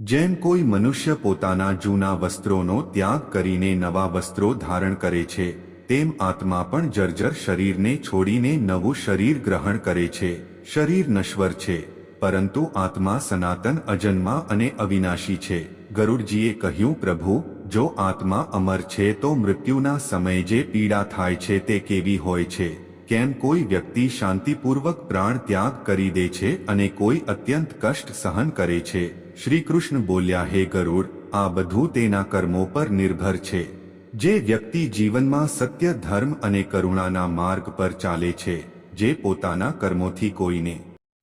જેમ કોઈ મનુષ્ય પોતાના જૂના વસ્ત્રોનો ત્યાગ કરીને નવા વસ્ત્રો ધારણ કરે છે, તેમ આત્મા પણ જર્જર શરીરને છોડીને નવું શરીર ગ્રહણ કરે છે. શરીર નશ્વર છે, પરંતુ આત્મા સનાતન અજન્મા અને અવિનાશી છે. ગરુડજીએ કહ્યું, પ્રભુ, જો આત્મા અમર છે તો મૃત્યુના સમયે જે પીડા થાય છે તે કેવી હોય છે? કેમ કોઈ વ્યક્તિ શાંતિપૂર્વક પ્રાણ ત્યાગ કરી દે છે અને કોઈ અત્યંત કષ્ટ સહન કરે છે? શ્રી કૃષ્ણ બોલ્યા, હે ગરુડ, આ બધું તેના કર્મો પર નિર્ભર છે. જે વ્યક્તિ જીવનમાં સત્ય, ધર્મ અને કરુણાના માર્ગ પર ચાલે છે, જે પોતાના કર્મોથી કોઈને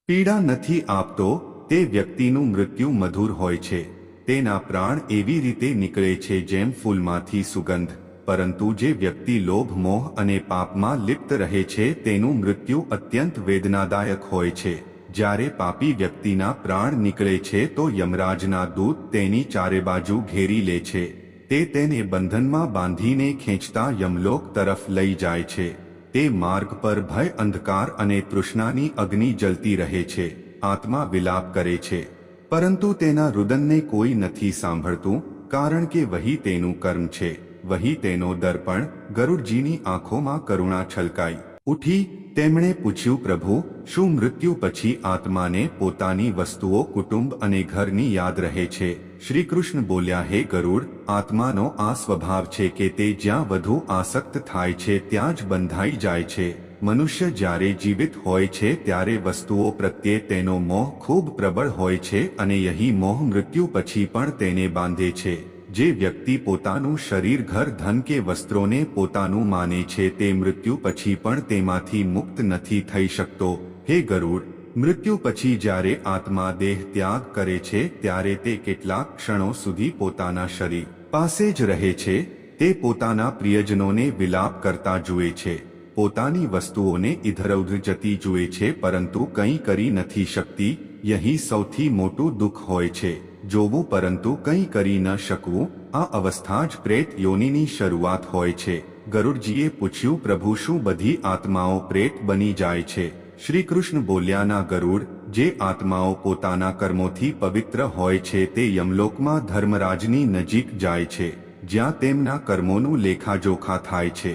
પીડા નથી આપતો, તે વ્યક્તિનું મૃત્યુ મધુર હોય છે. તેના પ્રાણ એવી રીતે નીકળે છે જેમ ફૂલમાંથી સુગંધ. પરંતુ જે વ્યક્તિ લોભ, મોહ અને પાપમાં લિપ્ત રહે છે, તેનું મૃત્યુ અત્યંત વેદનાદાયક હોય છે. જ્યારે પાપી વ્યક્તિના પ્રાણ નીકળે છે તો યમરાજના દૂત તેની ચારે બાજુ ઘેરી લે છે. તે તેને બંધનમાં બાંધીને ખેંચતા યમલોક તરફ લઈ જાય છે. તે માર્ગ પર ભય, અંધકાર અને તૃષ્ણાની અગ્નિ જલતી રહે છે. આત્મા વિલાપ કરે છે. પરંતુ તેના રુદનને કોઈ નથી સાંભળતું, કારણ કે વહી તેનું કર્મ છે. વહી તેનો દર્પણ ગરુડજીની આંખોમાં કરુણા છલકાઈ. ઉઠી તેમણે પૂછ્યું, પ્રભુ, શું મૃત્યુ પછી આત્માને પોતાની વસ્તુઓ કુટુંબ અને ઘરની યાદ રહે છે? શ્રી કૃષ્ણ બોલ્યા, હે ગરુડ, આત્માનો આ સ્વભાવ છે કે તે જ્યાં વધુ આસક્ત થાય છે, ત્યાં જ બંધાઈ જાય છે. મનુષ્ય જ્યારે જીવિત હોય છે, ત્યારે વસ્તુઓ પ્રત્યે તેનો મોહ ખૂબ પ્રબળ હોય છે અને યહી મોહ મૃત્યુ પછી પણ તેને બાંધે છે. જે વ્યક્તિ પોતાનું શરીર ઘર ધન કે વસ્ત્રોને પોતાનું માને છે તે મૃત્યુ પછી પણ તેમાંથી મુક્ત નથી થઈ શકતો. હે ગરુડ, મૃત્યુ પછી જ્યારે આત્મા દેહ ત્યાગ કરે છે ત્યારે તે કેટલાક ક્ષણો સુધી પોતાના શરીર પાસે જ રહે છે. તે પોતાના પ્રિયજનોને વિલાપ કરતા જુએ છે. પોતાની વસ્તુઓને ઇધરઉધર જતી જુએ છે પરંતુ કંઈ કરી નથી શકતી. યહી સૌથી મોટું દુઃખ હોય છે. જોવું પરંતુ કંઈ કરી ન શકવું, આ અવસ્થા જ પ્રેત યોનિની શરૂઆત હોય છે. ગરુડજીએ પૂછ્યું, પ્રભુ, શું બધી આત્માઓ પ્રેત બની જાય છે? શ્રી કૃષ્ણ બોલ્યાના ગરુડ, જે આત્માઓ પોતાના કર્મોથી પવિત્ર હોય છે તે યમલોકમાં ધર્મરાજની નજીક જાય છે, જ્યાં તેમના કર્મોનું લેખાજોખા થાય છે.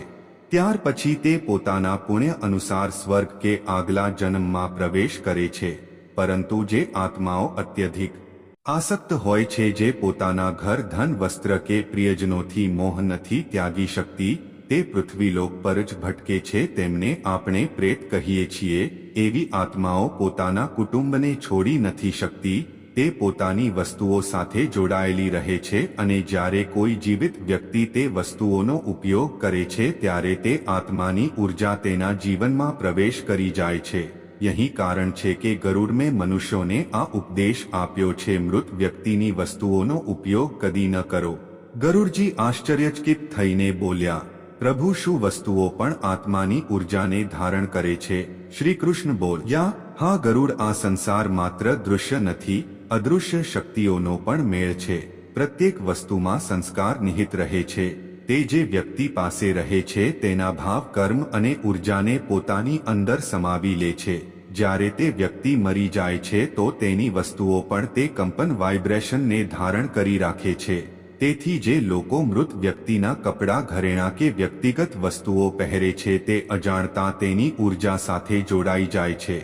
ત્યાર પછી તે પોતાના પુણ્ય અનુસાર સ્વર્ગ કે આગલા જન્મમાં પ્રવેશ કરે છે. પરંતુ જે આત્માઓ અત્યધિક આસક્ત હોય છે જે પોતાના ઘર ધન વસ્ત્ર કે પ્રિયજનોથી મોહ નથી ત્યાગી શકતી, તે પૃથ્વીલોક પર જ ભટકે છે તેમને આપણે પ્રેત કહીએ છીએ, એવી આત્માઓ પોતાના કુટુંબને છોડી નથી શકતી, તે પોતાની વસ્તુઓ સાથે જોડાયેલી રહે છે અને જ્યારે કોઈ જીવિત વ્યક્તિ તે વસ્તુઓનો ઉપયોગ કરે છે ત્યારે તે આત્માની ઊર્જા તેના જીવનમાં પ્રવેશ કરી જાય છે. યહી કારણ છે કે ગરુડ મેં મનુષ્યોને આ ઉપદેશ આપ્યો છે મૃત વ્યક્તિની વસ્તુઓનો ઉપયોગ કદી ન કરો ગરુડજી આશ્ચર્યચકિત થઈને બોલ્યા પ્રભુ શું વસ્તુઓ પણ આત્માની ઉર્જાને ધારણ કરે છે શ્રી કૃષ્ણ બોલ્યા હા ગરુડ આ સંસાર માત્ર દૃશ્ય નથી અદૃશ્ય શક્તિઓનો પણ મેળ છે પ્રત્યેક વસ્તુમાં સંસ્કાર નિહિત રહે છે તે જે વ્યક્તિ પાસે રહે છે તેના ભાવ, કર્મ અને ઉર્જાને પોતાની અંદર સમાવી લે છે. જ્યારે તે વ્યક્તિ મરી જાય છે તો તેની વસ્તુઓ પણ તે કંપન વાઇબ્રેશનને ધારણ કરી રાખે છે. તેથી જે લોકો મૃત વ્યક્તિના કપડાં ઘરેણાં કે વ્યક્તિગત વસ્તુઓ પહેરે છે તે અજાણતા તેની ઊર્જા સાથે જોડાઈ જાય છે.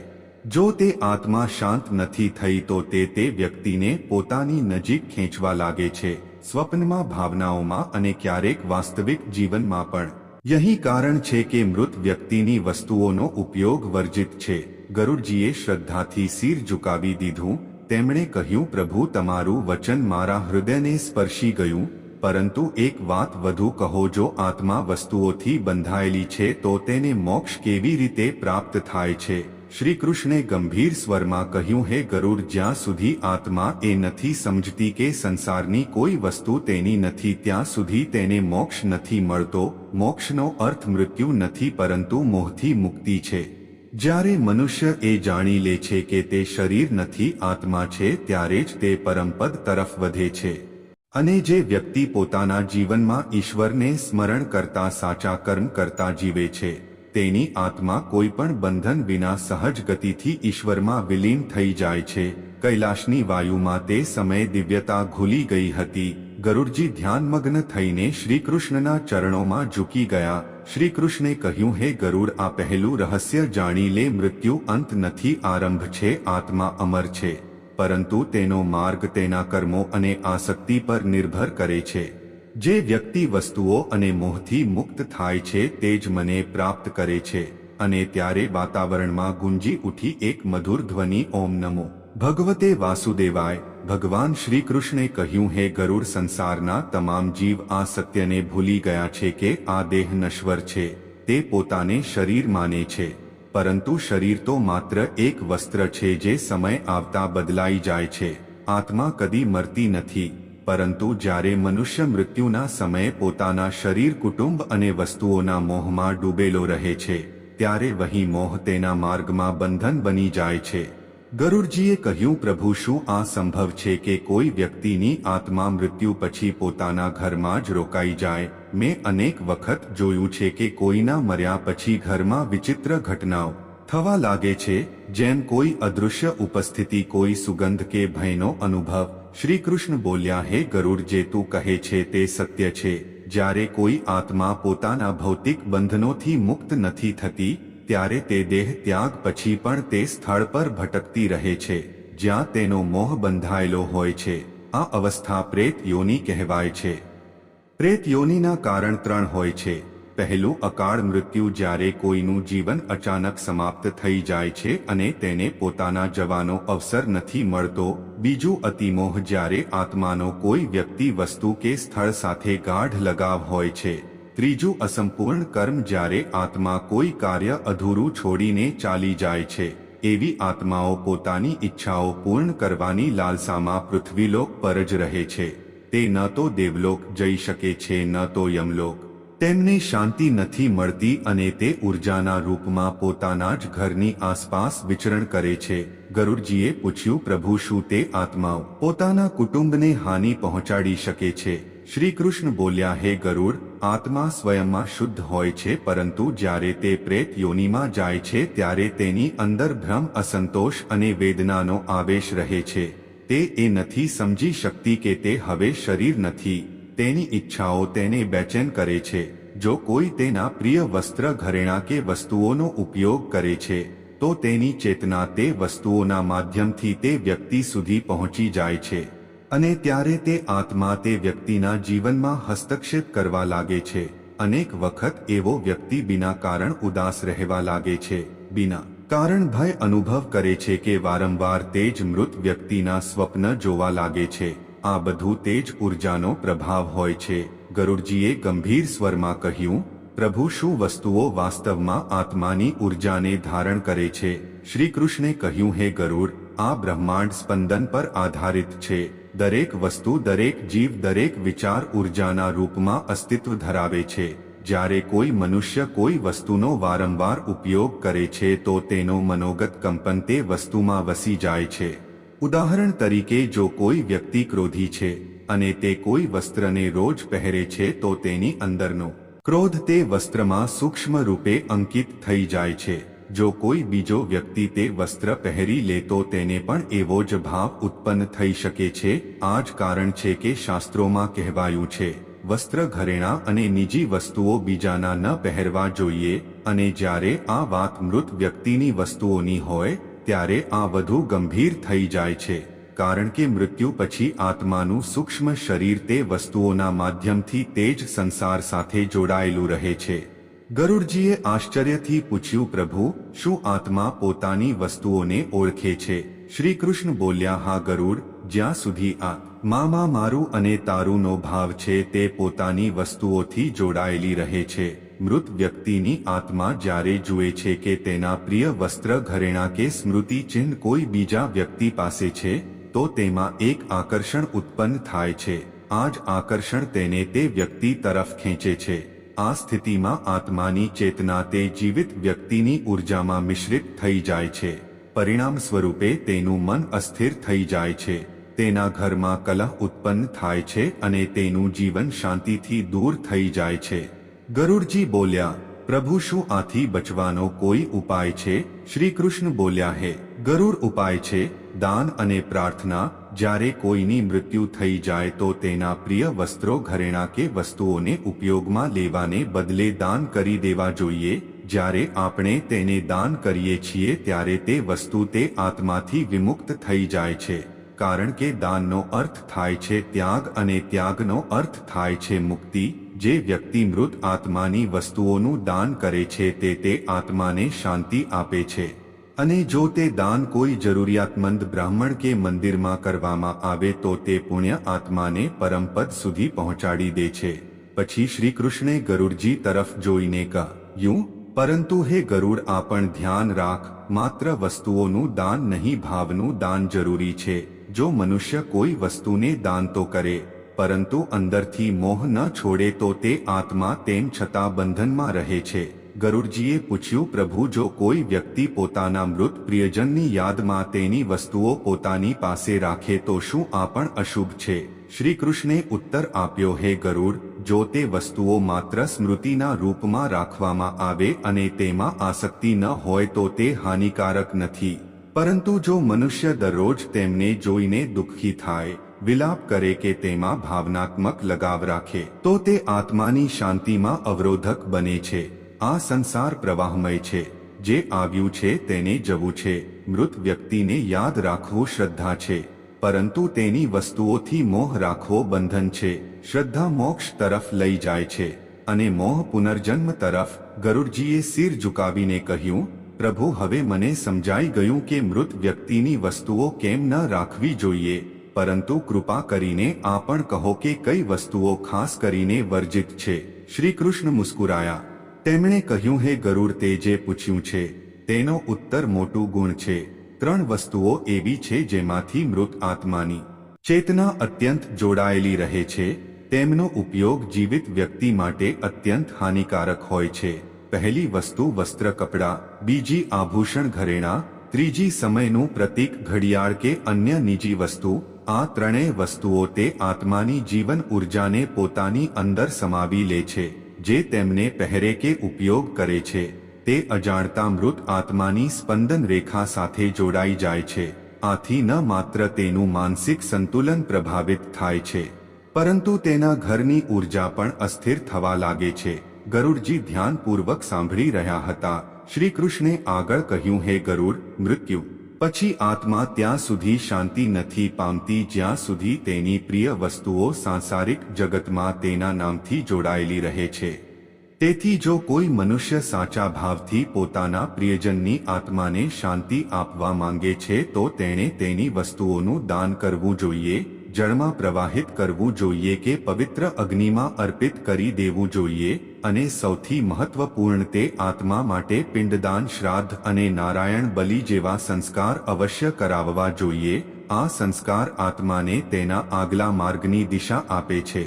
જો તે આત્મા શાંત નથી થઈ તો તે તે વ્યક્તિને પોતાની નજીક ખેંચવા લાગે છે. સ્વપ્નમાં, ભાવનાઓમાં અને ક્યારેક વાસ્તવિક જીવનમાં પણ. યહી કારણ છે કે મૃત વ્યક્તિની વસ્તુઓનો ઉપયોગ વર્જિત છે. ગરુડજીએ શ્રદ્ધાથી સિર ઝુકાવી દીધું. તેમણે કહ્યું, પ્રભુ, તમારું વચન મારા હૃદયને સ્પર્શી ગયું. પરંતુ એક વાત વધુ કહો, જો આત્મા વસ્તુઓથી બંધાયેલી છે, તો તેને મોક્ષ કેવી રીતે પ્રાપ્ત થાય છે? શ્રી કૃષ્ણે ગંભીર સ્વરમાં કહ્યું, હે ગરુડ, જ્યાં સુધી આત્મા એ નથી સમજતી કે સંસારની કોઈ વસ્તુ તેની નથી, ત્યાં સુધી તેને મોક્ષ નથી મળતો. મોક્ષનો અર્થ મૃત્યુ નથી, પરંતુ મોહથી મુક્તિ છે. જ્યારે મનુષ્ય એ જાણી લે છે કે તે શરીર નથી, આત્મા છે, ત્યારે જ તે પરમપદ તરફ વધે છે. અને જે વ્યક્તિ પોતાના જીવનમાં ઈશ્વરને સ્મરણ કરતા સાચા કર્મ કરતા જીવે છે. તેની આત્મા કોઈ પણ બંધન વિના સહજ ગતિથી ઈશ્વરમાં વિલીન થઈ જાય છે. કૈલાશની વાયુમાં તે સમયે દિવ્યતા ઘૂલી ગઈ હતી. ગરુડજી ધ્યાનમગ્ન થઈને શ્રીકૃષ્ણના ચરણોમાં ઝૂકી ગયા. શ્રીકૃષ્ણે કહ્યું, હે ગરુડ, આ પહેલું રહસ્ય જાણી લે, મૃત્યુ અંત નથી, આરંભ છે, આત્મા અમર છે. પરંતુ તેનો માર્ગ તેના કર્મો અને આસક્તિ પર નિર્ભર કરે છે. જે વ્યક્તિ વસ્તુઓ અને મોહથી મુક્ત થાય છે તે જ મને પ્રાપ્ત કરે છે. અને ત્યારે વાતાવરણમાં ગુંજી ઉઠી એક મધુર ધ્વનિ, ઓમ નમો. ભગવતે વાસુદેવાય, ભગવાન શ્રી કૃષ્ણે કહ્યું, હે ગરુડ સંસારના તમામ જીવ, આ સત્યને ભૂલી ગયા છે કે આ દેહ નશ્વર છે. તે પોતાને શરીર માને છે. પરંતુ શરીર તો માત્ર એક વસ્ત્ર છે જે સમય આવતા બદલાઈ જાય છે. આત્મા કદી મરતી નથી. પરંતુ જ્યારે મનુષ્ય મૃત્યુના સમયે પોતાના શરીર, કુટુંબ અને વસ્તુઓના મોહમાં ડૂબેલો રહે છે, ત્યારે વહી મોહ તેના માર્ગમાં બંધન બની જાય છે. ગરુડજીએ કહ્યું, પ્રભુ, શું આ સંભવ છે કે કોઈ વ્યક્તિની આત્મા મૃત્યુ પછી પોતાના ઘરમાં જ રોકાઈ જાય? મેં અનેક વખત જોયું છે કે કોઈના મર્યા પછી ઘરમાં વિચિત્ર ઘટનાઓ થવા લાગે છે, જેમ કોઈ અદૃશ્ય ઉપસ્થિતિ, કોઈ સુગંધ કે ભયનો અનુભવ. શ્રી કૃષ્ણ બોલ્યા, હે ગરુડ, જે તું કહે છે તે સત્ય છે. જ્યારે કોઈ આત્મા પોતાના ભૌતિક બંધનોથી મુક્ત નથી થતી, ત્યારે તે દેહ ત્યાગ પછી પણ તે સ્થળ પર ભટકતી રહે છે, જ્યાં તેનો મોહ બંધાયેલો હોય છે. આ અવસ્થા પ્રેત યોની કહેવાય છે. પ્રેત યોનીના કારણ ત્રણ હોય છે. પહેલું અકાળ મૃત્યુ જ્યારે કોઈનું જીવન અચાનક સમાપ્ત થઈ જાય છે અને તેને પોતાના જવાનો અવસર નથી મળતો, બીજું અતિમોહ જ્યારે આત્માનો કોઈ વ્યક્તિ વસ્તુ કે સ્થળ સાથે ગાઢ લગાવ હોય છે. ત્રીજું અસંપૂર્ણ કર્મ જ્યારે આત્મા કોઈ કાર્ય અધૂરું છોડીને ચાલી જાય છે. એવી આત્માઓ પોતાની ઈચ્છાઓ પૂર્ણ કરવાની લાલસામાં પૃથ્વીલોક પર જ રહે છે. તે ન તો દેવલોક જઈ શકે છે, ન તો યમલોક. તેમને શાંતિ નથી મળતી અને તે ઉર્જાના રૂપમાં પોતાના જ ઘરની આસપાસ વિચરણ કરે છે. ગરુડજીએ પૂછ્યું, પ્રભુ, શું તે આત્માઓ પોતાના કુટુંબને હાનિ પહોંચાડી શકે છે? શ્રી કૃષ્ણ બોલ્યા, હે ગરુડ, આત્મા સ્વયંમાં શુદ્ધ હોય છે, પરંતુ જ્યારે તે પ્રેત યોનિમાં જાય છે, ત્યારે તેની અંદર ભ્રમ, અસંતોષ અને વેદનાનો આવેશ રહે છે. તે એ નથી સમજી શકતી કે તે હવે શરીર નથી. તેની ઈચ્છાઓ તેને બેચેન કરે છે. જો કોઈ તેના પ્રિય વસ્ત્ર ઘરેણા કે વસ્તુઓનો ઉપયોગ કરે છે, તો તેની ચેતના તે વસ્તુઓના માધ્યમથી તે વ્યક્તિ સુધી પહોંચી જાય છે. અને ત્યારે તે આત્મા તે વ્યક્તિના જીવનમાં હસ્તક્ષેપ કરવા લાગે છે. અનેક વખત એવો વ્યક્તિ બિના કારણ ઉદાસ રહેવા લાગે છે. બિના કારણ ભય અનુભવ કરે છે કે વારંવાર તે જ મૃત વ્યક્તિના સ્વપ્ન જોવા લાગે છે. આ બધું તે જ ઉર્જાનો પ્રભાવ હોય છે. ગરુડજીએ ગંભીર સ્વરમાં કહ્યું, પ્રભુ, શું વસ્તુઓ વાસ્તવમાં આત્માની ઉર્જાને ધારણ કરે છે? શ્રી કૃષ્ણે કહ્યું, હે ગરુડ, આ બ્રહ્માંડ સ્પંદન પર આધારિત છે. દરેક વસ્તુ, દરેક જીવ, દરેક વિચાર ઉર્જાના રૂપમાં અસ્તિત્વ ધરાવે છે. જ્યારે કોઈ મનુષ્ય કોઈ વસ્તુનો વારંવાર ઉપયોગ કરે છે, તો તેનો મનોગત કંપન તે વસ્તુમાં વસી જાય છે. ઉદાહરણ તરીકે જો કોઈ વ્યક્તિ ક્રોધી છે અને તે કોઈ વસ્ત્રને રોજ પહેરે છે તો તેની અંદરનો ક્રોધ તે વસ્ત્રમાં સૂક્ષ્મ રૂપે અંકિત થઈ જાય છે. જો કોઈ બીજો વ્યક્તિ તે વસ્ત્ર પહેરી લે તો તેને પણ એવો જ ભાવ ઉત્પન્ન થઈ શકે છે. આ જ કારણ છે કે શાસ્ત્રોમાં કહેવાયું છે, વસ્ત્ર ઘરેણા અને નિજી વસ્તુઓ બીજાના ન પહેરવા જોઈએ અને જ્યારે આ વાત મૃત વ્યક્તિની વસ્તુઓની હોય ત્યારે આ વધુ ગંભીર થઈ જાય છે, કારણ કે મૃત્યુ પછી આત્માનું સૂક્ષ્મ શરીર તે વસ્તુઓના માધ્યમથી તે જ સંસાર સાથે જોડાયેલું રહે છે. ગરુડજીએ આશ્ચર્યથી પૂછ્યું, પ્રભુ, શું આત્મા પોતાની વસ્તુઓને ઓળખે છે? શ્રી કૃષ્ણ બોલ્યા, હા ગરુડ, જ્યાં સુધી આ મામા મારું અને તારુંનો ભાવ છે તે પોતાની વસ્તુઓથી જોડાયેલી રહે છે. મૃત વ્યક્તિની આત્મા જ્યારે જુએ છે કે તેના પ્રિય વસ્ત્ર ઘરેણા કે સ્મૃતિ ચિહ્ન કોઈ બીજા વ્યક્તિ પાસે છે, તો તેમાં એક આકર્ષણ ઉત્પન્ન થાય છે. આ જ આકર્ષણ તેને તે વ્યક્તિ તરફ ખેંચે છે. આ સ્થિતિમાં આત્માની ચેતના તે જીવિત વ્યક્તિની ઉર્જામાં મિશ્રિત થઈ જાય છે. પરિણામ સ્વરૂપે તેનું મન અસ્થિર થઈ જાય છે. તેના ઘરમાં કલહ ઉત્પન્ન થાય છે અને તેનું જીવન શાંતિથી દૂર થઈ જાય છે. ગરુડજી બોલ્યા, પ્રભુ, શું આથી બચવાનો કોઈ ઉપાય છે? શ્રી કૃષ્ણ બોલ્યા, હે, ગરુડ ઉપાય છે દાન અને પ્રાર્થના. જ્યારે કોઈની મૃત્યુ થઈ જાય તો તેના પ્રિય વસ્ત્રો ઘરેણા કે વસ્તુઓને ઉપયોગમાં લેવાને બદલે દાન કરી દેવા જોઈએ. જ્યારે આપણે તેને દાન કરીએ છીએ, ત્યારે તે વસ્તુ તે આત્માથી વિમુક્ત થઈ જાય છે. કારણ કે દાનનો અર્થ થાય છે ત્યાગ અને ત્યાગનો અર્થ થાય છે મુક્તિ. જે વ્યક્તિ મૃત આત્માની વસ્તુઓનું દાન કરે છે તે તે આત્માને શાંતિ આપે છે. અને જો તે દાન કોઈ જરૂરિયાતમંદ બ્રાહ્મણ કે મંદિરમાં કરવામાં આવે તો તે પુણ્ય આત્માને પરમપદ સુધી પહોંચાડી દે છે. પછી શ્રી કૃષ્ણે ગરુડજી તરફ જોઈને કહ્યું પરંતુ હે ગરુડ, આ પણ ધ્યાન રાખ, માત્ર વસ્તુઓનું દાન નહીં, ભાવનું દાન જરૂરી છે. જો મનુષ્ય કોઈ વસ્તુને દાન તો કરે પરંતુ અંદરથી મોહ ન છોડે તો તે આત્મા તેમ છતાં બંધનમાં રહે છે. ગરુડજીએ પૂછ્યું, પ્રભુ, જો કોઈ વ્યક્તિ પોતાના મૃત પ્રિયજનની યાદમાં તેની વસ્તુઓ પોતાની પાસે રાખે તો શું આ પણ અશુભ છે? શ્રી કૃષ્ણે ઉત્તર આપ્યો, હે ગરુડ, જો તે વસ્તુઓ માત્ર સ્મૃતિના રૂપમાં રાખવામાં આવે અને તેમાં આસક્તિ ન હોય તો તે હાનિકારક નથી. પરંતુ જો મનુષ્ય દરરોજ તેમને જોઈને દુઃખી થાય વિલાપ કરે કે તેમાં ભાવનાત્મક લગાવ રાખે, તો તે આત્માની શાંતિમાં અવરોધક બને છે. આ સંસાર પ્રવાહમય છે. જે આવ્યું છે તેને જવું છે. મૃત વ્યક્તિને યાદ રાખવું શ્રદ્ધા છે. પરંતુ તેની વસ્તુઓથી મોહ રાખવો બંધન છે. શ્રદ્ધા મોક્ષ તરફ લઈ જાય છે. અને મોહ પુનર્જન્મ તરફ ગરુડજીએ સિર ઝુકાવીને કહ્યું, પ્રભુ, હવે મને સમજાઈ ગયું કે મૃત વ્યક્તિની વસ્તુઓ કેમ ન રાખવી જોઈએ. પરંતુ કૃપા કરીને આ પણ કહો કે કઈ વસ્તુઓ ખાસ કરીને વર્જિત છે. શ્રી કૃષ્ણ મુસ્કુરાયા. તેમણે કહ્યું, હે ગરુડ, તે જે પૂછ્યું છે, તેનો ઉત્તર મોટું ગુણ છે. ત્રણ વસ્તુઓ એવી છે જેમાંથી મૃત આત્માની ચેતના અત્યંત જોડાયેલી રહે છે. તેમનો ઉપયોગ જીવિત વ્યક્તિ માટે અત્યંત હાનિકારક હોય છે. પહેલી વસ્તુ વસ્ત્ર કપડાં, બીજી આભૂષણ ઘરેણા, ત્રીજી સમયનું પ્રતીક ઘડિયાળ કે અન્ય નીજી વસ્તુ આ ત્રણેય વસ્તુઓ તે આત્માની જીવન ઉર્જાને પોતાની અંદર સમાવી લે છે, જે તેમને પહેરે કે ઉપયોગ કરે છે. તે અજાણતા મૃત આત્માની સ્પંદન રેખા સાથે જોડાઈ જાય છે. આથી ન માત્ર તેનું માનસિક સંતુલન પ્રભાવિત થાય છે, પરંતુ તેના ઘરની ઊર્જા પણ અસ્થિર થવા લાગે છે. ગરુડજી ધ્યાનપૂર્વક સાંભળી રહ્યા હતા. શ્રી કૃષ્ણે આગળ કહ્યું, હે ગરુડ, મૃત્યુ. પછી આત્મા ત્યાં સુધી શાંતિ નથી પામતી, જ્યાં સુધી તેની પ્રિય વસ્તુઓ સાંસારિક જગતમાં તેના નામથી જોડાયેલી રહે છે. તેથી જો કોઈ મનુષ્ય સાચા ભાવથી પોતાના પ્રિયજનની આત્માને શાંતિ આપવા માંગે છે, તો તેણે તેની વસ્તુઓનું દાન કરવું જોઈએ જળમાં પ્રવાહિત કરવું જોઈએ કે પવિત્ર અગ્નિમાં અર્પિત કરી દેવું જોઈએ અને સૌથી મહત્વપૂર્ણ તે આત્મા માટે પિંડદાન, શ્રાદ્ધ અને નારાયણ બલિ જેવા સંસ્કાર અવશ્ય કરાવવા જોઈએ. આ સંસ્કાર આત્માને તેના આગલા માર્ગની દિશા આપે છે.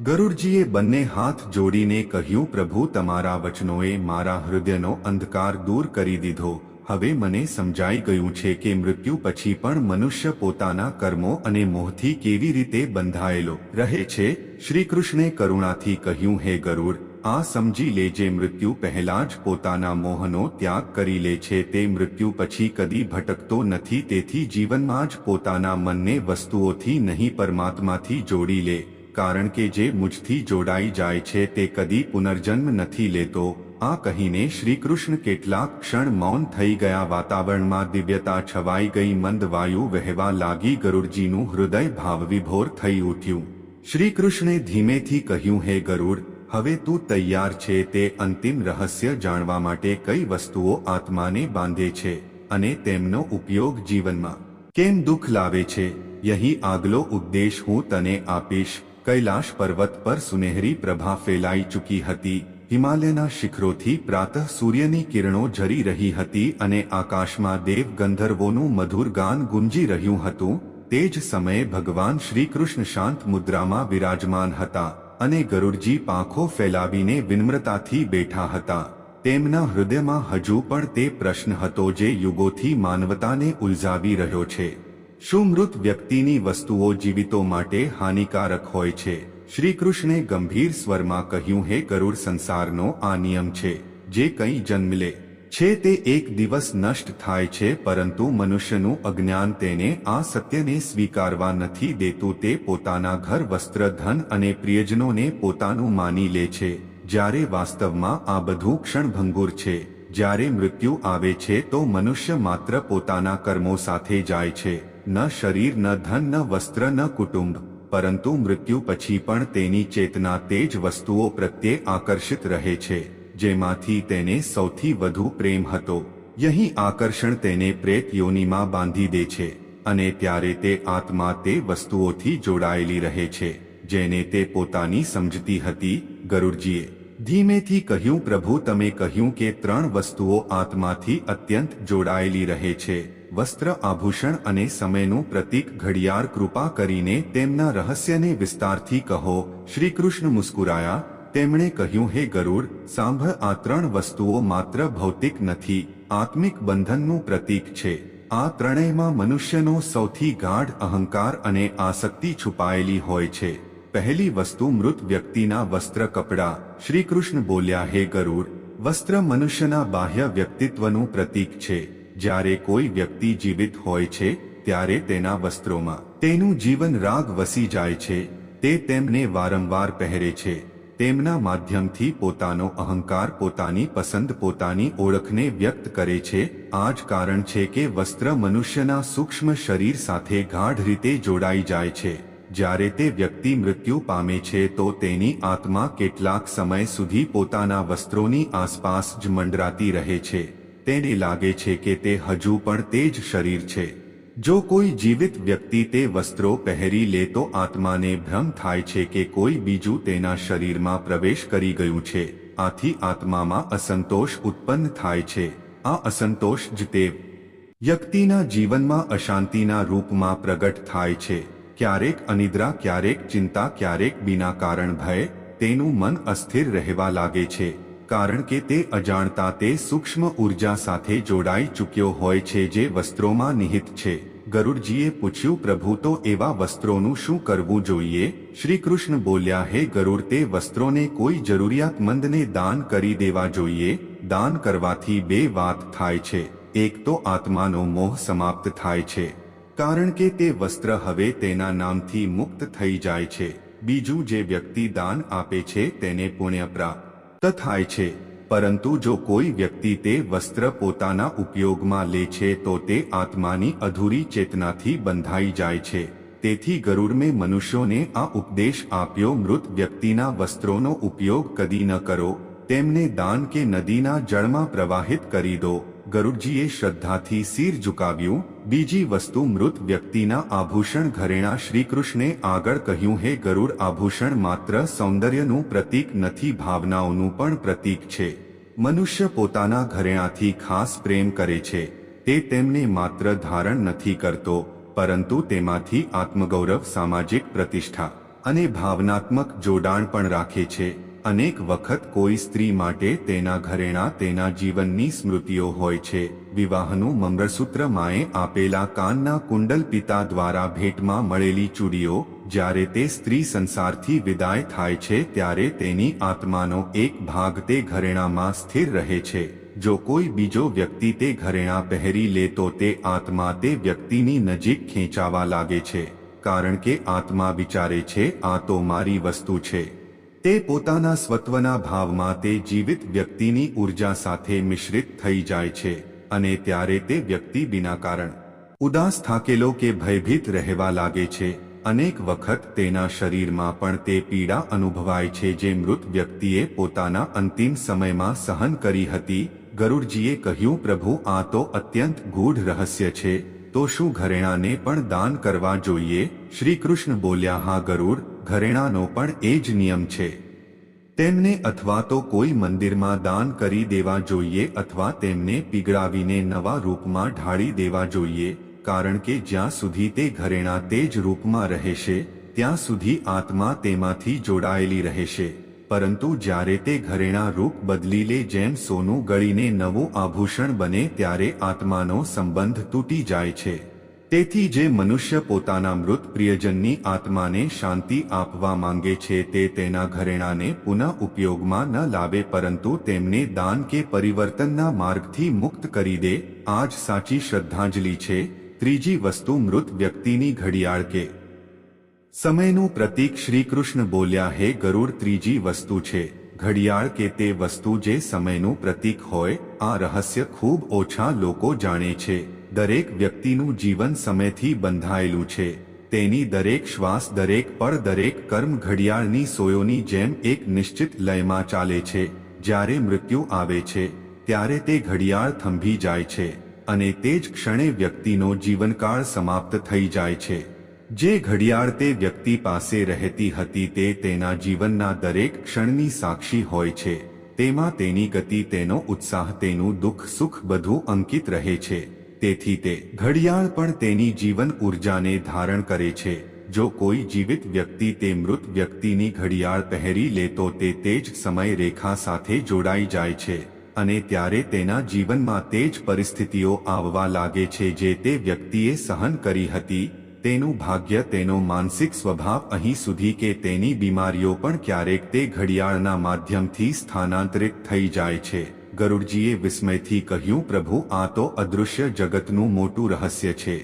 ગરુડજીએ બંને હાથ જોડીને કહ્યું, પ્રભુ, તમારા વચનોએ મારા હૃદયનો અંધકાર દૂર કરી દીધો. હવે મને સમજાઈ ગયું છે કે મૃત્યુ પછી પણ મનુષ્ય પોતાના કર્મો અને મોહથી કેવી રીતે બંધાયેલો રહે છે. શ્રી કૃષ્ણે કરુણાથી કહ્યું, હે ગરુડ, આ સમજી લે જે મૃત્યુ પહેલા જ પોતાના મોહનો ત્યાગ કરી લે છે. તે મૃત્યુ પછી કદી ભટકતો નથી. તેથી જીવનમાં જ પોતાના મનને વસ્તુઓથી નહીં, પરમાત્માથી જોડી લે. કારણ કે જે મુજથી જોડાઈ જાય છે તે કદી પુનર્જન્મ નથી લેતો. આ કહીને શ્રીકૃષ્ણ કેટલાક ક્ષણ મૌન થઈ ગયા. વાતાવરણમાં દિવ્યતા છવાઈ ગઈ. મંદ વાયુ વહેવા લાગી. ગરુડજીનું હૃદય ભાવવિભોર થઈ ઉઠ્યું. શ્રીકૃષ્ણે ધીમેથી કહ્યું, હે ગરુડ, હવે તું તૈયાર છે તે અંતિમ રહસ્ય જાણવા માટે કઈ વસ્તુઓ આત્માને બાંધે છે અને તેમનો ઉપયોગ જીવનમાં કેમ દુઃખ લાવે છે? યહી આગલો ઉપદેશ હું તને આપીશ. કૈલાશ પર્વત પર સુનેહરી પ્રભા ફેલાઈ ચૂકી હતી. હિમાલયના શિખરોથી પ્રાતઃ સૂર્યની કિરણો ઝરી રહી હતી અને આકાશમાં દેવ ગંધર્વોનું મધુર ગાન ગુંજી રહ્યું હતું, તે જ સમયે ભગવાન શ્રીકૃષ્ણ શાંત મુદ્રામાં વિરાજમાન હતા અને ગરુડજી પાંખો ફેલાવીને વિનમ્રતાથી બેઠા હતા. તેમના હૃદયમાં હજુ પણ તે પ્રશ્ન હતો જે યુગોથી માનવતાને ઉલઝાવી રહ્યો છે. શું મૃત વ્યક્તિની વસ્તુઓ જીવિતો માટે હાનિકારક હોય છે. શ્રી કૃષ્ણે ગંભીર સ્વરમાં કહ્યું, હે ગરુડ સંસારનો આ નિયમ છે, જે કંઈ જન્મ લે છે તે એક દિવસ નષ્ટ થાય છે, પરંતુ મનુષ્યનું અજ્ઞાન તેને આ સત્યને સ્વીકારવા નથી દેતું, તે પોતાના ઘર વસ્ત્ર, ધન અને પ્રિયજનોને પોતાનું માની લે છે. જ્યારે વાસ્તવમાં આ બધું ક્ષણભંગુર છે, જ્યારે મૃત્યુ આવે છે, તો મનુષ્ય માત્ર પોતાના કર્મો સાથે જાય છે. ન શરીર, ન ધન, ન વસ્ત્ર, ન કુટુંબ. પરંતુ મૃત્યુ પછી પણ તેની ચેતના તે જ વસ્તુઓ પ્રત્યે આકર્ષિત રહે છે, જેમાંથી તેને સૌથી વધુ પ્રેમ હતો. યહી આકર્ષણ તેને પ્રેત યોનિમાં બાંધી દે છે, અને ત્યારે તે આત્મા તે વસ્તુઓથી જોડાયેલી રહે છે, જેને તે પોતાની સમજતી હતી, ગરુડજીએ. ધીમેથી કહ્યું, પ્રભુ, તમે કહ્યું કે ત્રણ વસ્તુઓ આત્માથી અત્યંત જોડાયેલી રહે છે વસ્ત્ર આભૂષણ અને સમયનું પ્રતીક ઘડિયાળ કૃપા કરીને તેમના રહસ્યને વિસ્તારથી કહો શ્રી કૃષ્ણ મુસ્કુરાયા, તેમણે કહ્યું, હે ગરુડ, સાંભળ, આ ત્રણ વસ્તુઓ માત્ર ભૌતિક નથી, આત્મિક બંધનનું પ્રતીક છે. આ ત્રણેયમાં મનુષ્યનો સૌથી ગાઢ અહંકાર અને આસક્તિ છુપાયેલી હોય છે. પહેલી વસ્તુ મૃત વ્યક્તિના વસ્ત્ર કપડાં. શ્રી કૃષ્ણ બોલ્યા, હે ગરુડ, વસ્ત્ર મનુષ્યના બાહ્ય વ્યક્તિત્વનું પ્રતીક છે. જ્યારે કોઈ વ્યક્તિ જીવિત હોય છે, ત્યારે તેના વસ્ત્રોમાં તેનું જીવન રાગ વસી જાય છે. તે તેમને વારંવાર પહેરે છે. તેમના માધ્યમથી પોતાનો અહંકાર પોતાની પસંદ પોતાની ઓળખને વ્યક્ત કરે છે. આ જ કારણ છે કે વસ્ત્ર મનુષ્યના સૂક્ષ્મ શરીર સાથે ગાઢ રીતે જોડાઈ જાય છે. જ્યારે તે વ્યક્તિ મૃત્યુ પામે છે, તો તેની આત્મા કેટલાક સમય સુધી પોતાના વસ્ત્રોની આસપાસ જ મંડરાતી રહે છે. તેને લાગે છે કે તે હજુ પણ તે જ શરીર છે. જો કોઈ જીવિત વ્યક્તિ તે વસ્ત્રો પહેરી લે તો આત્માને ભ્રમ થાય છે કે કોઈ બીજું તેના શરીરમાં પ્રવેશ કરી ગયું છે. આથી આત્મામાં અસંતોષ ઉત્પન્ન થાય છે. આ અસંતોષ જ તે વ્યક્તિના જીવનમાં અશાંતિના રૂપમાં પ્રગટ થાય છે. ક્યારેક અનિદ્રા, ક્યારેક ચિંતા, ક્યારેક બિના કારણ ભય, તેનું મન અસ્થિર રહેવા લાગે છે. કારણ કે તે અજાણતા તે સૂક્ષ્મ ઊર્જા સાથે જોડાઈ ચૂક્યો હોય છે જે વસ્ત્રોમાં નિહિત છે. ગરુડજીએ પૂછ્યું, પ્રભુ, તો એવા વસ્ત્રોનું શું કરવું જોઈએ? શ્રી કૃષ્ણ બોલ્યા, હે ગરુડ, તે વસ્ત્રોને કોઈ જરૂરિયાતમંદને દાન કરી દેવા જોઈએ. દાન કરવાથી બે વાત થાય છે. એક તો આત્માનો મોહ સમાપ્ત થાય છે. કારણ કે તે વસ્ત્ર હવે તેના નામથી મુક્ત થઈ જાય છે. બીજું, જે વ્યક્તિ દાન આપે છે, તેને પુણ્ય પ્રાપ્ત થાય છે. પરંતુ જો કોઈ વ્યક્તિ તે વસ્ત્ર પોતાના ઉપયોગમાં લે છે તો તે આત્માની અધૂરી ચેતનાથી બંધાઈ જાય છે. તેથી ગરુડમે મનુષ્યોને આ ઉપદેશ આપ્યો, મૃત વ્યક્તિના વસ્ત્રોનો ઉપયોગ કદી ન કરો. તેમને દાન કે નદીના જળમાં પ્રવાહિત કરી દો. ગરુડજીએ શ્રદ્ધાથી સિર ઝુકાવ્યું, બીજી વસ્તુ મૃત વ્યક્તિના આભૂષણ ઘરેણા શ્રીકૃષ્ણે આગળ કહ્યું, હે ગરુડ, આભૂષણ માત્ર સૌંદર્યનું પ્રતીક નથી, ભાવનાઓનું પણ પ્રતીક છે. મનુષ્ય પોતાના ઘરેણાથી ખાસ પ્રેમ કરે છે. તે તેમને માત્ર ધારણ નથી કરતો, પરંતુ તેમાંથી આત્મગૌરવ, સામાજિક પ્રતિષ્ઠા અને ભાવનાત્મક જોડાણ પણ રાખે છે. અનેક વખત કોઈ સ્ત્રી માટે તેના ઘરેણા, તેના જીવનની સ્મૃતિઓ હોય છે. વિવાહનું મંગળસૂત્ર માએ આપેલા કાનના કુંડલ પિતા દ્વારા ભેટમાં મળેલી ચૂડીઓ, જ્યારે તે સ્ત્રી સંસારથી વિદાય થાય છે, ત્યારે તેની આત્માનો એક ભાગ તે ઘરેણામાં સ્થિર રહે છે. જો કોઈ બીજો વ્યક્તિ તે ઘરેણા પહેરી લે તો તે આત્મા તે વ્યક્તિની નજીક ખેંચાવા લાગે છે. કારણ કે આત્મા વિચારે છે, આ તો મારી વસ્તુ છે. તે પોતાના સ્વત્વના ભાવમાં તે જીવિત વ્યક્તિની ઊર્જા સાથે મિશ્રિત થઈ જાય છે અને ત્યારે તે વ્યક્તિ વિના કારણ ઉદાસ થાકેલો કે ભયભીત રહેવા લાગે છે. અનેક વખત તેના શરીરમાં પણ તે પીડા અનુભવાય છે જે મૃત વ્યક્તિએ પોતાના અંતિમ સમયમાં સહન કરી હતી. ગરુડજીએ કહ્યું, પ્રભુ, આ તો અત્યંત ગૂઢ રહસ્ય છે. તો શું ઘરેણાને પણ દાન કરવા જોઈએ? શ્રીકૃષ્ણ બોલ્યા, હા ગરુડ ઘરેણાનો પણ એ જ નિયમ છે. તેમને અથવા તો કોઈ મંદિરમાં દાન કરી દેવા જોઈએ અથવા તેમને પીગળાવીને નવા રૂપમાં ઢાળી દેવા જોઈએ, કારણ કે જ્યાં સુધી તે ઘરેણા તે જ રૂપમાં રહેશે, ત્યાં સુધી આત્મા તેમાંથી જોડાયેલી રહેશે. પરંતુ જ્યારે તે ઘરેણા રૂપ બદલી લે જેમ સોનું ગળીને નવું આભૂષણ બને ત્યારે આત્માનો સંબંધ તૂટી જાય છે. તેથી જે મનુષ્ય પોતાના મૃત પ્રિયજનની આત્માને શાંતિ આપવા માંગે છે તે તેના ઘરેણાને પુનઃ ઉપયોગમાં ન લાવે પરંતુ તેમને દાન કે પરિવર્તનના માર્ગથી મુક્ત કરી દે આ જ સાચી શ્રદ્ધાંજલિ છે. ત્રીજી વસ્તુ મૃત વ્યક્તિની ઘડિયાળ કે સમયનું પ્રતીક શ્રીકૃષ્ણ બોલ્યા, હે ગરુડ, ત્રીજી વસ્તુ છે. ઘડિયાળ કે તે વસ્તુ જે સમયનું પ્રતીક હોય, આ રહસ્ય ખૂબ ઓછા લોકો જાણે છે. દરેક વ્યક્તિનું જીવન સમયથી બંધાયેલું છે. તેની દરેક શ્વાસ દરેક પળ દરેક કર્મ ઘડિયાળની સોયોની જેમ એક નિશ્ચિત લયમાં ચાલે છે. જ્યારે મૃત્યુ આવે છે, ત્યારે તે ઘડિયાળ થંભી જાય છે અને તે જ ક્ષણે વ્યક્તિનો જીવનકાળ સમાપ્ત થઈ જાય છે. જે ઘડિયાળ તે વ્યક્તિ પાસે રહેતી હતી તે તેના જીવનના દરેક ક્ષણની સાક્ષી હોય છે. તેમાં તેની ગતિ, તેનો ઉત્સાહ, તેનું દુઃખ, સુખ બધું અંકિત રહે છે. તેથી તે ઘડિયાળ પણ તેની જીવન ઉર્જાને ધારણ કરે છે. જો કોઈ જીવિત વ્યક્તિ તે મૃત વ્યક્તિની ઘડિયાળ પહેરી લે તો તે તે જ સમય રેખા સાથે જોડાઈ જાય છે અને ત્યારે તેના જીવનમાં તે જ પરિસ્થિતિઓ આવવા લાગે છે જે તે વ્યક્તિએ સહન કરી હતી. તેનું ભાગ્ય, તેનો માનસિક સ્વભાવ અહીં સુધી કે તેની બીમારીઓ પણ ક્યારેક તે ઘડિયાળના માધ્યમથી સ્થાનાંતરિત થઈ જાય છે. ગરુડજીએ વિસ્મયથી કહ્યું, પ્રભુ, આ તો અદૃશ્ય જગતનું મોટું રહસ્ય છે.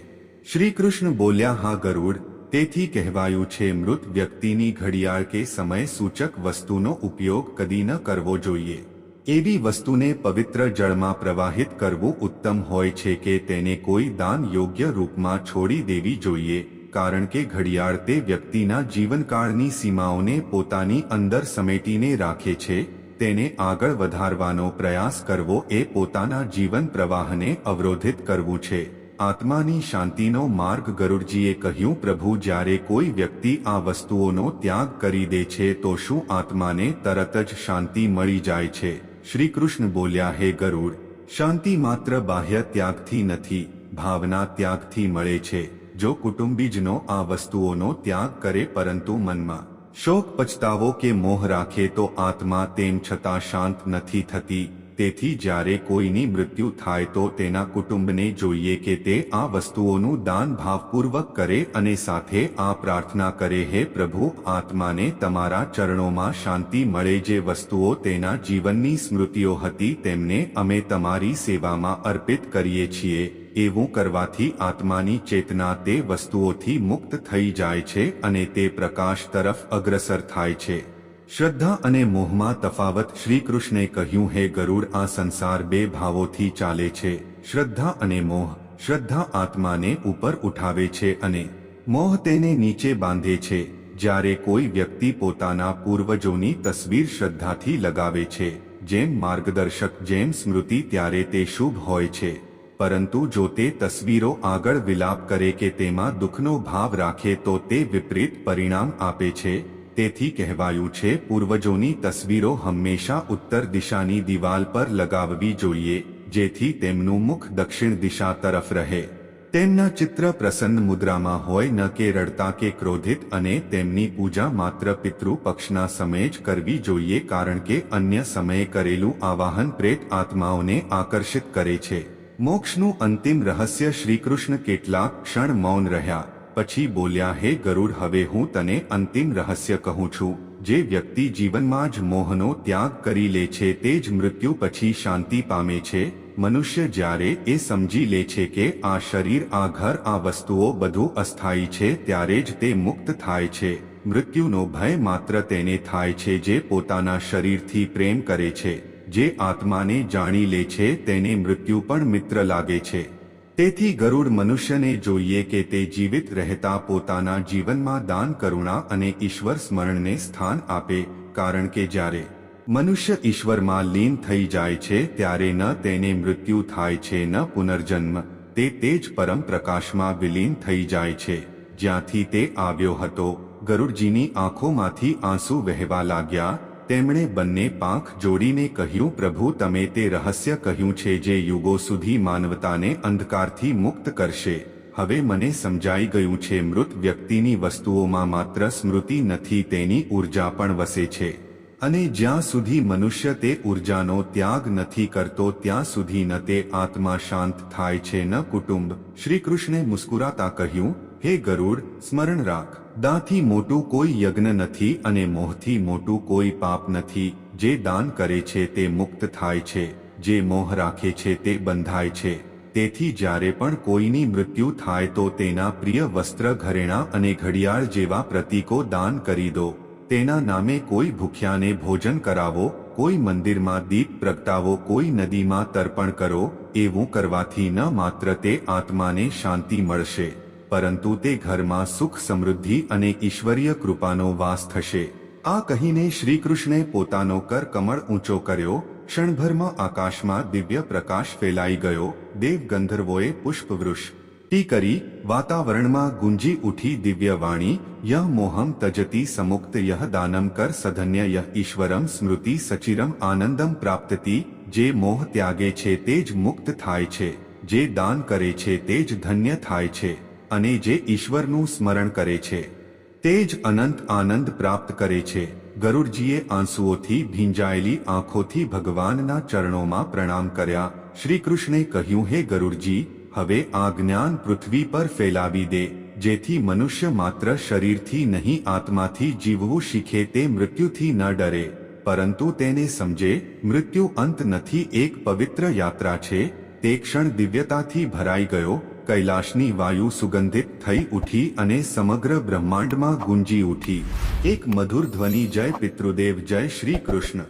શ્રી કૃષ્ણ બોલ્યા, હા, ગરુડ, તેથી કહેવાયું છે, મૃત વ્યક્તિની ઘડિયાળ કે સમય સૂચક વસ્તુનો ઉપયોગ કદી ન કરવો જોઈએ. એવી વસ્તુને પવિત્ર જળમાં પ્રવાહિત કરવું ઉત્તમ હોય છે કે તેને કોઈ દાન યોગ્ય રૂપમાં છોડી દેવી જોઈએ, કારણ કે ઘડિયાળ તે વ્યક્તિના જીવનકાળની સીમાઓને પોતાની અંદર સમેટીને રાખે છે તેને આગળ વધારવાનો પ્રયાસ કરવો એ પોતાના જીવન પ્રવાહને અવરોધિત કરવું છે. આત્માની શાંતિનો માર્ગ ગરુડજીએ કહ્યું, પ્રભુ, જ્યારે કોઈ વ્યક્તિ આ વસ્તુઓનો ત્યાગ કરી દે છે, તો શું આત્માને તરત જ શાંતિ મળી જાય છે? શ્રી કૃષ્ણ બોલ્યા, હે ગરુડ, શાંતિ માત્ર બાહ્ય ત્યાગથી નથી, ભાવના ત્યાગથી મળે છે. જો કુટુંબીજનો આ વસ્તુઓનો ત્યાગ કરે, પરંતુ મનમાં શોક પછતાવો કે મોહ રાખે તો આત્મા તેમ છતાં શાંત નથી થતી. તેથી જ્યારે કોઈની મૃત્યુ થાય તો તેના કુટુંબને જોઈએ કે તે આ વસ્તુઓનું દાન ભાવપૂર્વક કરે અને સાથે આ પ્રાર્થના કરે, હે પ્રભુ, આત્માને તમારા ચરણોમાં શાંતિ મળે. જે વસ્તુઓ તેના જીવનની સ્મૃતિઓ હતી, તેમને અમે તમારી સેવામાં અર્પિત કરીએ છીએ. એવું કરવાથી આત્માની ચેતના તે વસ્તુઓથી મુક્ત થઈ જાય છે અને તે પ્રકાશ તરફ અગ્રસર થાય છે. શ્રદ્ધા અને મોહમાં તફાવત શ્રીકૃષ્ણે કહ્યું, હે ગરુડ, આ સંસાર બે ભાવોથી ચાલે છે. શ્રદ્ધા અને મોહ. શ્રદ્ધા આત્માને ઉપર ઉઠાવે છે અને મોહ તેને નીચે બાંધે છે. જ્યારે કોઈ વ્યક્તિ પોતાના પૂર્વજોની તસવીર શ્રદ્ધાથી લગાવે છે, જેમ માર્ગદર્શક, જેમ સ્મૃતિ, ત્યારે તે શુભ હોય છે. પરંતુ જો તે તસવીરો આગળ વિલાપ કરે કે તેમાં દુઃખનો ભાવ રાખે તો તે વિપરીત પરિણામ આપે છે. તેથી કહેવાયું છે, પૂર્વજોની તસવીરો હંમેશા ઉત્તર દિશાની દિવાલ પર લગાવવી જોઈએ, જેથી તેમનું મુખ દક્ષિણ દિશા તરફ રહે. તેમના ચિત્ર પ્રસન્ન મુદ્રામાં હોય, ન કે રડતા કે ક્રોધિત, અને તેમની પૂજા માત્ર પિતૃ પક્ષના સમયે જ કરવી જોઈએ, કારણ કે અન્ય સમયે કરેલું આવાહન પ્રેત આત્માઓને આકર્ષિત કરે છે. મોક્ષનું અંતિમ રહસ્ય શ્રીકૃષ્ણ કેટલાક ક્ષણ મૌન રહ્યા. પછી બોલ્યા, હે ગરુડ, હવે હું તને અંતિમ રહસ્ય કહું છું. જે વ્યક્તિ જીવનમાં જ મોહનો ત્યાગ કરી લે છે, તે જ મૃત્યુ પછી શાંતિ પામે છે. મનુષ્ય જ્યારે એ સમજી લે છે કે આ શરીર, આ ઘર, આ વસ્તુઓ બધું અસ્થાયી છે, ત્યારે જ તે મુક્ત થાય છે. મૃત્યુનો ભય માત્ર તેને થાય છે જે પોતાના શરીરથી પ્રેમ કરે છે. જે આત્માને જાણી લે છે તેને મૃત્યુ પણ મિત્ર લાગે છે. તેથી ગરુડ મનુષ્યને જોઈએ કે તે જીવિત રહેતા પોતાના જીવનમાં દાન કરુણા અને ઈશ્વર સ્મરણને સ્થાન આપે, કારણ કે જ્યારે મનુષ્ય ઈશ્વરમાં લીન થઈ જાય છે ત્યારે ન તેને મૃત્યુ થાય છે ન પુનર્જન્મ, તે તે જ પરમ પ્રકાશમાં વિલીન થઈ જાય છે. જ્યાંથી તે આવ્યો હતો, ગરુડજીની આંખોમાંથી આંસુ વહેવા લાગ્યા તેમણે બંને પાંખ જોડીને કહ્યું, પ્રભુ, તમે તે રહસ્ય કહ્યું છે જે યુગો સુધી માનવતાને અંધકારથી મુક્ત કરશે. હવે મને સમજાઈ ગયું છે, મૃત વ્યક્તિની વસ્તુઓમાં માત્ર સ્મૃતિ નથી, તેની ઊર્જા પણ વસે છે. અને જ્યાં સુધી મનુષ્ય તે ઉર્જાનો ત્યાગ નથી કરતો, ત્યાં સુધી ન તે આત્મા શાંત થાય છે. ન કુટુંબ. શ્રીકૃષ્ણે મુસ્કુરાતા કહ્યું હે ગરુડ, સ્મરણ રાખ. દાથી મોટું કોઈ યજ્ઞ નથી અને મોહથી મોટું કોઈ પાપ નથી. જે દાન કરે છે તે મુક્ત થાય છે. જે મોહ રાખે છે તે બંધાય છે. તેથી જ્યારે પણ કોઈની મૃત્યુ થાય તો તેના પ્રિય વસ્ત્ર ઘરેણાં અને ઘડિયાળ જેવા પ્રતીકો દાન કરી દો. તેના નામે કોઈ ભૂખ્યાને ભોજન કરાવો, કોઈ મંદિરમાં દીપ પ્રગટાવો, કોઈ નદીમાં તર્પણ કરો, એવું કરવાથી ન માત્ર તે આત્માને શાંતિ મળશે. પરંતુ તે ઘરમાં સુખ સમૃદ્ધિ અને ઈશ્વરીય કૃપાનો વાસ થશે. આ કહીને શ્રીકૃષ્ણે પોતાનો કર કમળ ઊંચો કર્યો, ક્ષણભરમાં આકાશમાં દિવ્ય પ્રકાશ ફેલાઈ ગયો દેવ ગંધર્વોએ પુષ્પવૃક્ષ ટી કરી, વાતાવરણમાં ગુંજી ઉઠી દિવ્ય વાણી યહ મોહમ તજતી સમુક્ત યહ દાનમ કર સધન્ય યહ ઈશ્વરમ સ્મૃતિ સચિરમ આનંદમ પ્રાપ્તતી, જે મોહ ત્યાગે છે તે જ મુક્ત થાય છે, જે દાન કરે છે તે જ ધન્ય થાય છે. અને જે ઈશ્વરનું સ્મરણ કરે છે, તે જ અનંત આનંદ પ્રાપ્ત કરે છે. ગરુડજીએ આંસુઓથી ભીંજાયેલી આંખોથી ભગવાનના ચરણોમાં પ્રણામ કર્યા. શ્રી કૃષ્ણે કહ્યું, હે ગરુડજી, હવે આ જ્ઞાન પૃથ્વી પર ફેલાવી દે, જેથી મનુષ્ય માત્ર શરીરથી નહીં, આત્માથી જીવવું શીખે તે મૃત્યુથી ન ડરે. પરંતુ તેને સમજે, મૃત્યુ અંત નથી, એક પવિત્ર યાત્રા છે. તે ક્ષણ દિવ્યતાથી ભરાઈ ગયો કૈલાશની વાયુ સુગંધિત થઈ ઉઠી અને સમગ્ર બ્રહ્માંડમાં ગુંજી ઉઠી. એક મધુર ધ્વનિ, જય પિતૃદેવ, જય શ્રી કૃષ્ણ.